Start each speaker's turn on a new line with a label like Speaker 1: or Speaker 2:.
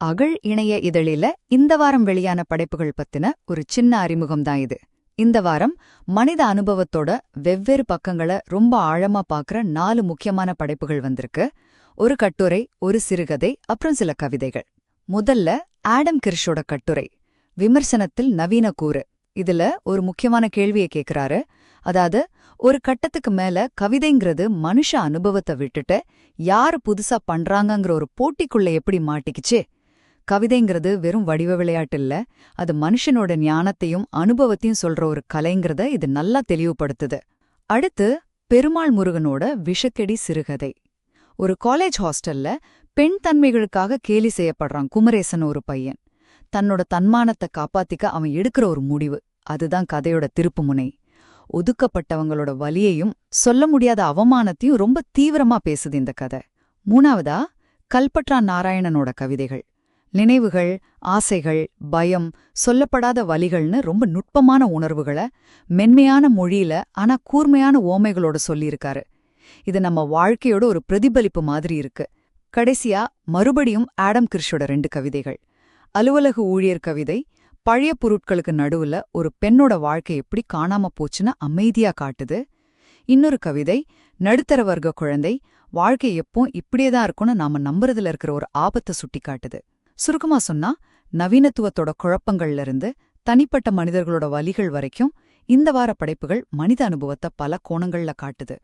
Speaker 1: அகழ் இணைய இதழில இந்த வாரம் வெளியான படைப்புகள் பத்தின ஒரு சின்ன அறிமுகம் தான் இது. இந்த வாரம் மனித அனுபவத்தோட வெவ்வேறு பக்கங்களை ரொம்ப ஆழமா பாக்குற நாலு முக்கியமான படைப்புகள் வந்திருக்கு. ஒரு கட்டுரை ஒரு சிறுகதை அப்புறம் சில கவிதைகள். முதல்ல ஆடம் கிர்ஷோட கட்டுரை விமர்சனத்தில் நவீன கூறு. இதுல ஒரு முக்கியமான கேள்வியை கேட்கிறாரு அதாவது ஒரு கட்டத்துக்கு மேல கவிதைங்கிறது மனுஷ அனுபவத்தை விட்டுட்டு யாரு புதுசா பண்றாங்கங்கிற ஒரு போட்டிக்குள்ள எப்படி மாட்டிக்கிச்சு? கவிதைங்கிறது வெறும் வடிவ விளையாட்டு இல்ல. அது மனுஷனோட ஞானத்தையும் அனுபவத்தையும் சொல்ற ஒரு கலைங்கிறத இது நல்லா தெளிவுபடுத்துது. அடுத்து பெருமாள் முருகனோட விஷக்கெடி சிறுகதை. ஒரு காலேஜ் ஹாஸ்டல்ல பெண் தன்மைகளுக்காக கேலி செய்யப்படுறான் குமரேசன் ஒரு பையன். தன்னோட தன்மானத்தை காப்பாத்திக்க அவன் எடுக்கிற ஒரு முடிவு. அதுதான் கதையோட திருப்புமுனை ஒதுக்கப்பட்டவங்களோட வலியையும் சொல்ல முடியாத அவமானத்தையும் ரொம்ப தீவிரமா பேசுது இந்த கதை. மூணாவதா கல்பற்றா நாராயணனோட கவிதைகள். நினைவுகள் ஆசைகள் பயம் சொல்லப்படாத வலிகள்னு ரொம்ப நுட்பமான உணர்வுகளை மென்மையான மொழியில ஆனா கூர்மையான ஓமைகளோட சொல்லியிருக்காரு. இது நம்ம வாழ்க்கையோட ஒரு பிரதிபலிப்பு மாதிரி இருக்கு. கடைசியா மறுபடியும் ஆடம் கிர்ஷோட ரெண்டு கவிதைகள். அலுவலக ஊழியர் கவிதை பழைய பொருட்களுக்கு நடுவுல ஒரு பெண்ணோட வாழ்க்கை எப்படி காணாம போச்சுன்னு அமைதியா காட்டுது. இன்னொரு கவிதை நடுத்தர வர்க்க குழந்தை வாழ்க்கை எப்போ இப்படியேதான் இருக்கும்னு நாம நம்புறதுல இருக்கிற ஒரு ஆபத்தை சுட்டி காட்டுது சுருக்கமா சொன்னா நவீனத்துவத்தோட குழப்பங்கள்ல இருந்து தனிப்பட்ட மனிதர்களோட வலிகள் வரைக்கும் இந்த வார படைப்புகள் மனித அனுபவத்தை பல கோணங்கள்ல காட்டுது.